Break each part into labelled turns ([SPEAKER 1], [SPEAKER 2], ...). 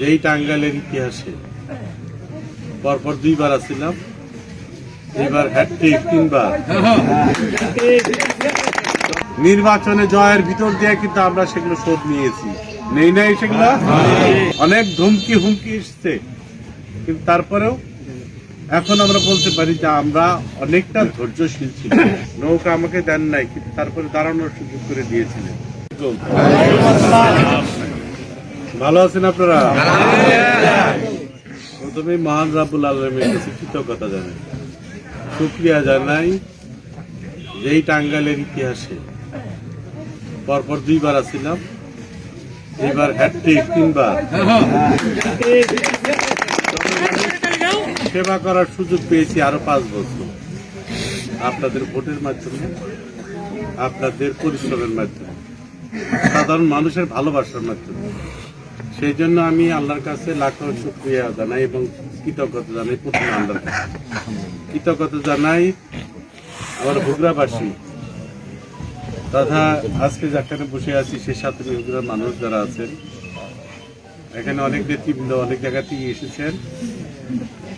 [SPEAKER 1] যেই টাঙ্গাইলের ইতিহাসে পরপর দুইবার আসছিলাম এবার হ্যাট্রিক তিনবার। নির্বাচনে জয়ের ভিতর দিয়ে কিন্তু আমরা সেগুলো শোধ নিয়েছি। নেই নাই সেগুলো? অনেক ধুমকি হুমকি এসছে। কিন্তু তারপরেও এখন আমরা বলতে পারি যে আমরা অনেকটা ধৈর্যশীল ছিল নৌকা আমাকে দেন নাই, কিন্তু তারপরে দাঁড়ানোর সুযোগ করে দিয়েছিলেন। ভালো আছেন আপনারা? প্রথমে মহান রাবুল আলমের কাছে কৃতজ্ঞতা জানাই। শুক্রিয়া জানাই যেই টাঙ্গাইলের ইতিহাসে। পরপর দুইবার আসছিলাম এবার হ্যাট্রিক তিনবার। সেবা করার সুযোগ পেয়েছি আরও পাঁচ বছর। আপনাদের ভোটের মাধ্যমে, আপনাদের পরিশ্রমের মাধ্যমে, সাধারণ মানুষের ভালোবাসার মাধ্যমে। সেই জন্য আমি আল্লাহর কাছে লাখো শুক্রিয়া জানাই এবং কৃতজ্ঞতা জানাই, প্রথমে আল্লাহর কাছে। কৃতজ্ঞতা জানাই আমার ভুগরাবাসী তথা আজকে যেখানে বসে আছি সে সাথে ভুগরার মানুষ যারা আছেন, এখানে অনেক নেতৃবৃন্দ অনেক জায়গা থেকে এসেছেন।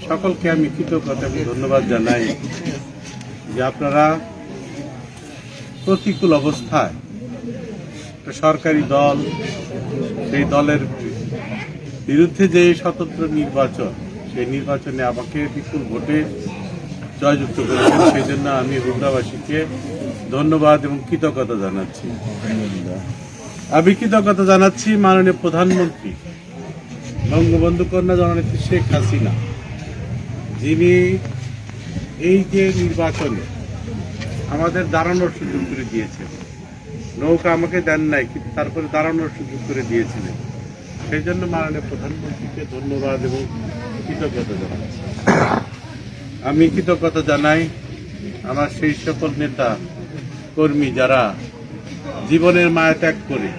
[SPEAKER 1] সকলকে আমি কৃতজ্ঞতা এবং ধন্যবাদ জানাই যে আপনারা প্রতিকূল অবস্থায় সরকারি দল, সেই দলের বিরুদ্ধে যে স্বতন্ত্র নির্বাচন, সেই নির্বাচনে আমাকে বিপুল ভোটে জয়যুক্ত করেছেন। সেই জন্য আমি হুগরাবাসীকে ধন্যবাদ এবং কৃতজ্ঞতা জানাচ্ছি। আমি কৃতজ্ঞতা জানাচ্ছি মাননীয় প্রধানমন্ত্রী বঙ্গবন্ধু কন্যা জননেত্রী শেখ হাসিনা, যিনি এই যে নির্বাচনে আমাদের দাঁড়ানোর সুযোগ করে দিয়েছেন। নৌকা আমাকে দেন নাই, কিন্তু তারপরে দাঁড়ানোর সুযোগ করে দিয়েছিলেন। সেই জন্য মাননীয় প্রধানমন্ত্রীকে ধন্যবাদ এবং কৃতজ্ঞতা জানাচ্ছি আমি কৃতজ্ঞতা জানাই আমার সেই সকল নেতা, কর্মী যারা জীবনের মায়া ত্যাগ করে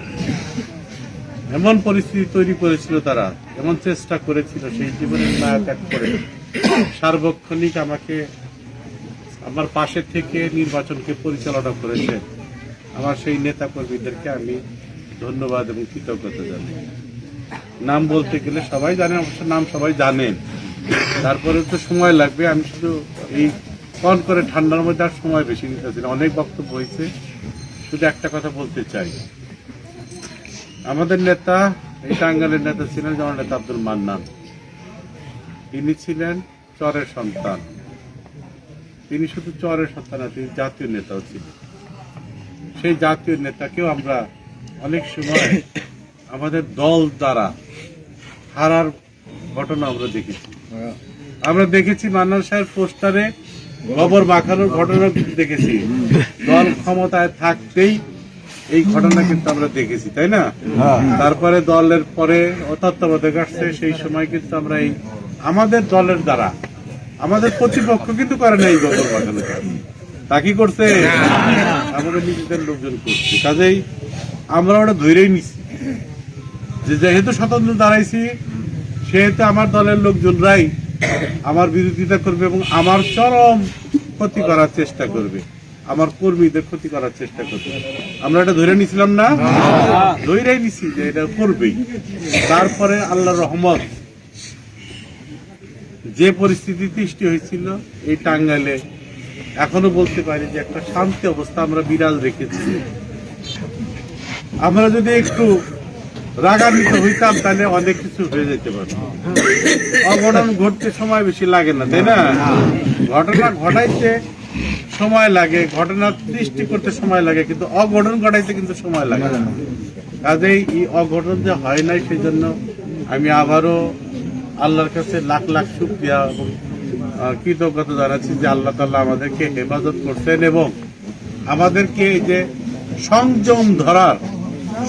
[SPEAKER 1] এমন পরিস্থিতি তৈরি করেছিল তারা, এমন চেষ্টা করেছিল সেই জীবনের মায়া ত্যাগ করে সার্বক্ষণিক আমাকে আমার পাশে থেকে নির্বাচনকে পরিচালনা করেছে আমার সেই নেতা কর্মীদেরকে আমি ধন্যবাদ এবং কৃতজ্ঞতা জানাই। নাম বলতে গেলে সবাই জানেন, অবশ্য নাম সবাই জানেন। তারপরে তো সময় লাগবে, আমি শুধু এই কন করে ঠান্ডার মধ্যে আর সময় বেশি নিতেছি অনেক বক্তব্য হয়েছে। শুধু একটা কথা বলতে চাই। আমাদের নেতা, এই টাঙ্গালের নেতা ছিলেন জননেতা আব্দুল মান্নান। তিনি ছিলেন চরের সন্তান। তিনি শুধু চরের সন্তান তিনি জাতীয় নেতাও ছিলেন। সেই জাতীয় নেতাকেও আমরা অনেক সময় আমাদের দল দ্বারা হারার ঘটনা আমরা দেখেছি। আমরা দেখেছি মান্নান সাহেব পোস্টারে খবর মাখানোর ঘটনা দেখেছি। দল ক্ষমতায় থাকতেই এই ঘটনা কিন্তু আমরা দেখেছি, তাই না? তারপরে দলের পরে তত্ত্বাবধায়ক আসছে, সেই সময় কিন্তু আমরা এই আমাদের দলের দ্বারা, আমাদের প্রতিপক্ষ কিন্তু করে না এই খবর মাখানো তা কি করছে? আমাদের নিজেদের লোকজন করছে। কাজেই আমরা ওটা ধরেই নিছি। যে যেহেতু স্বতন্ত্র দাঁড়াইছি, সেহেতু আমার দলের লোকজনরাই আমার বিরোধিতা করবে এবং আমার চরম ক্ষতি করার চেষ্টা করবে। আমার কর্মীদের ক্ষতি করার চেষ্টা করবে। আমরা এটা ধরে নিছিলাম না? ধরেই নিছি যে এটা করবেই। তারপরে আল্লাহ রহমত, যে পরিস্থিতি সৃষ্টি হয়েছিল, এই টাঙ্গাইলে এখনও বলতে পারি যে একটা শান্তি অবস্থা আমরা বিরাজ রেখেছি। আমরা যদি একটু রাগান্বিত হইতাম, তাহলে অনেক কিছু হয়ে যেতে পারে অঘটন ঘটতে সময় বেশি লাগে না, তাই না? ঘটনা ঘটাইতে সময় লাগে, ঘটনা সৃষ্টি করতে সময় লাগে, কিন্তু অঘটন ঘটাইতে কিন্তু সময় লাগে না। কাজেই এই অঘটন যে হয় নাই সেই জন্য আমি আবারও আল্লাহর কাছে লাখ লাখ শুক্রিয়া এবং কৃতজ্ঞতা জানাচ্ছি যে আল্লাহ তাল্লাহ আমাদেরকে হেফাজত করছেন এবং আমাদেরকে এই যে সংযম ধরার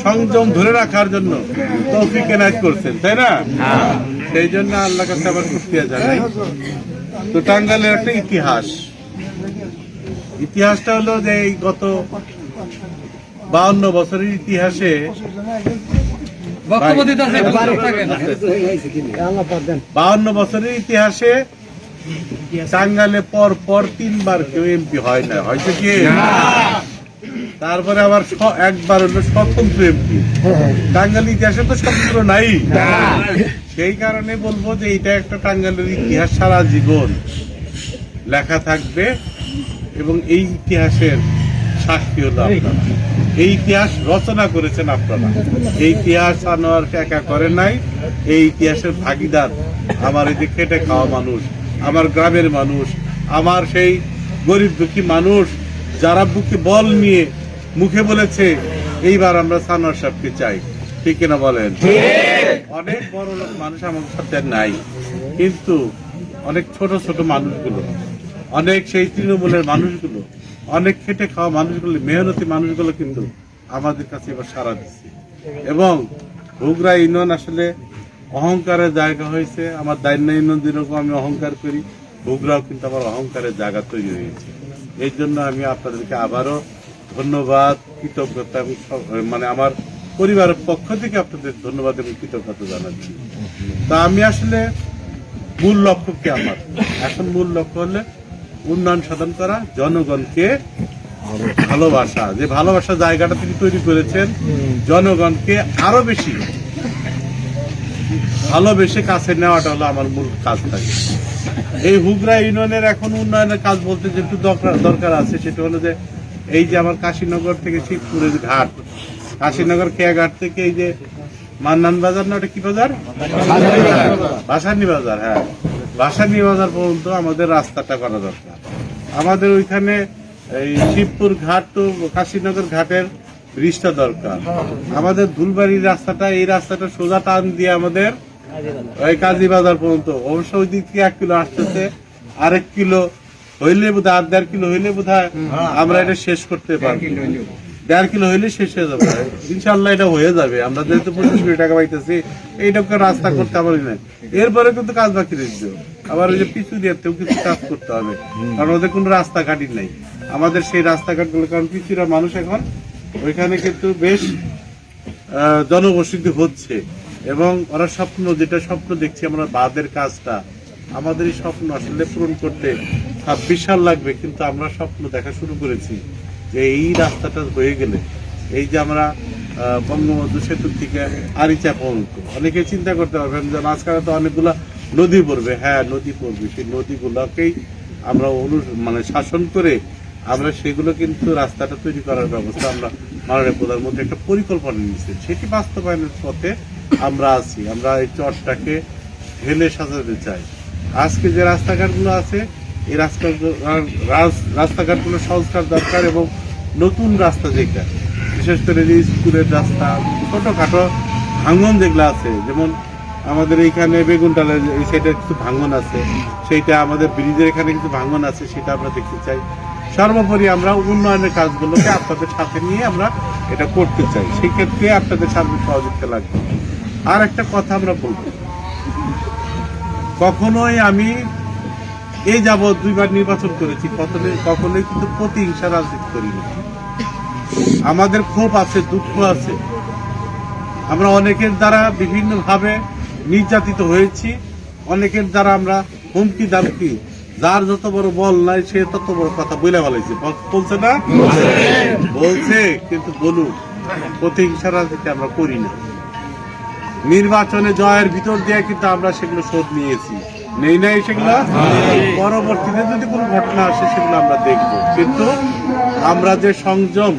[SPEAKER 1] সংযম ধরে রাখার জন্য তৌফিক এনায়ত করছেন তাই না? সেই জন্য আল্লাহ কাছে আবার শুক্রিয়া জানাই। তো টাঙ্গালের একটা ইতিহাস। ইতিহাসটা হলো যে এই গত বাউন্ন বছরের ইতিহাসে বাউন্ন বছরের ইতিহাসে টাঙ্গালে পর পর তিনবার কেউ এমপি হয় না। হয়তো কি? তারপরে আবার একবার হলো স্বতন্ত্র এমপি। টাঙ্গাল ইতিহাসে তো স্বতন্ত্র নাই। সেই কারণে বলব যে এটা একটা টাঙ্গাইলের ইতিহাস সারা জীবন লেখা থাকবে এবং এই ইতিহাসের সাক্ষী হলো এই ইতিহাস রচনা করেছেন আপনারা। এই ইতিহাস আনোয়ার একা করে নাই। এই ইতিহাসের ভাগিদার আমার এই যে খেটে খাওয়া মানুষ, আমার গ্রামের মানুষ, আমার সেই গরিব দুঃখী মানুষ, যারা বুকে বল নিয়ে মুখে বলেছে এইবার আমরা সানোয়ার সাহেবকে চাই। ঠিক কিনা বলেন? অনেক বড় লোক মানুষ আমাদের সাথে নাই। কিন্তু অনেক ছোট ছোট মানুষগুলো অনেক সেই তৃণমূলের মানুষগুলো অনেক খেটে খাওয়া মানুষগুলো মেহনতি মানুষগুলো কিন্তু আমাদের কাছে এবার সারা দিচ্ছে। এবং হুগরা ইউনিয়ন আসলে অহংকারের জায়গা হয়েছে। আমার দাইন্য ইউনিয়ন যেরকম আমি অহংকার করি। হুগরাও কিন্তু আমার অহংকারের জায়গা তৈরি হয়েছে। এই জন্য আমি আপনাদেরকে আবারও ধন্যবাদ, কৃতজ্ঞতা এবং মানে আমার পরিবারের পক্ষ থেকে আপনাদের ধন্যবাদ এবং কৃতজ্ঞতা জানাচ্ছি। তা আমি আসলে মূল লক্ষ্য কি আমার? এখন মূল লক্ষ্য হলে উন্নয়ন সাধন করা, জনগণকে ভালোবাসা, যে ভালোবাসা জায়গাটা তিনি তৈরি করেছেন, জনগণকে আরও বেশি ভালোবেসে কাছে নেওয়াটা হলো আমার মূল কাজ থাকে। এই হুগরা ইউনিয়নের এখন উন্নয়নের কাজ বলতে যেটু দরকার দরকার আছে, সেটা হলো যে এই যে আমার কাশীনগর থেকে শিবপুরের ঘাট কাশীনগর খেয়া ঘাট থেকে এই যে মান্নান বাজার না ওটা কি বাজার? বাসানি বাজার। হ্যাঁ। বাসানি বাজার পর্যন্ত আমাদের রাস্তাটা করা দরকার। আমাদের ওইখানে এই শিবপুর ঘাট তো কাশীনগর ঘাটের ব্রিজটা দরকার। আমাদের ধুলবাড়ির রাস্তাটা এই রাস্তাটা সোজা টান দিয়ে আমাদের ওই কাজী বাজার পর্যন্ত। অবশ্য ওই দিক থেকে এক কিলো আসতেছে আরেক কিলো হইলে বোধ আর দেড় কিলো হইলে বোধ আমরা এটা শেষ করতে পারব। দেড় কিলো হইলে শেষ হয়ে যাবে। ইনশাল্লাহ এটা হয়ে যাবে। আমরা যেহেতু পঁচিশ কোটি টাকা পাইতেছি এইটাকে রাস্তা করতে পারি না এরপরে কিন্তু কাজ বাকি রয়েছে আবার ওই যে পিছু দিয়েতেও কিছু কাজ করতে হবে। কারণ ওদের কোনো রাস্তাঘাটই নাই। আমাদের সেই রাস্তাঘাটগুলো কারণ পিছুরা মানুষ এখন ওইখানে কিন্তু বেশ জনবসতি হচ্ছে। এবং ওরা স্বপ্ন যেটা স্বপ্ন দেখছি আমরা বাদের কাজটা। আমাদের এই স্বপ্ন আসলে পূরণ করতে ছাব্বিশ সাল লাগবে, কিন্তু আমরা স্বপ্ন দেখা শুরু করেছি যে এই রাস্তাটা হয়ে গেলে, এই যে আমরা বঙ্গবন্ধু সেতু থেকে আরিচা পর্যন্ত, অনেকে চিন্তা করতে পারবেন যে মাঝখানে তো অনেকগুলা নদী পড়বে। হ্যাঁ নদী পড়বে, সেই নদীগুলোকেই আমরা অনু মানে শাসন করে আমরা সেগুলো কিন্তু রাস্তাটা তৈরি করার ব্যবস্থা আমরা মাননীয় প্রধানমন্ত্রী একটা পরিকল্পনা নিয়েছেন। সেটি বাস্তবায়নের পথে আমরা আছি। আমরা এই চরটাকে ঢেলে সাজাতে চাই। আজকে যে রাস্তাঘাটগুলো আছে, এই রাস্তা রাস্তাঘাটগুলো সংস্কার দরকার এবং নতুন রাস্তা যেটা বিশেষ করে যে স্কুলের রাস্তা, ছোটখাটো ভাঙন যেগুলো আছে, যেমন আমাদের এইখানে বেগুনটালের এই সাইডে কিছু ভাঙন আছে, সেইটা আমাদের ব্রিজের এখানে কিছু ভাঙন আছে, সেটা আমরা দেখতে চাই। সর্বোপরি আমরা উন্নয়নের কাজগুলোকে আপনাদের সাথে নিয়ে আমরা এটা করতে চাই। সেক্ষেত্রে আপনাদের সার্বিক সহযোগিতা লাগবে। আর একটা কথা আমরা বলব। কখনোই আমি এই যাবৎ দুইবার নির্বাচন করেছি কখনোই কখনোই কিন্তু প্রতিহিংসা রাজনীতি করিনি। আমাদের ক্ষোভ আছে দুঃখ আছে। আমরা অনেকের দ্বারা বিভিন্নভাবে নির্যাতিত হয়েছি অনেকের দ্বারা আমরা হুমকি দামকি যার যত বড় বল নাই সে তত বড় কথা বলে ফেলাইছে। বল- বলছে না? বলছে। কিন্তু বলুক প্রতিহিংসা রাজনীতি আমরা করি না। নির্বাচনে জয়ের ভিতর দিয়ে কিন্তু আমরা সেগুলো শোধ নিয়েছি। নেই নাই সেগুলো? পরবর্তীতে যদি কোনো ঘটনা আসে সেগুলো আমরা দেখব। কিন্তু আমরা যে সংযম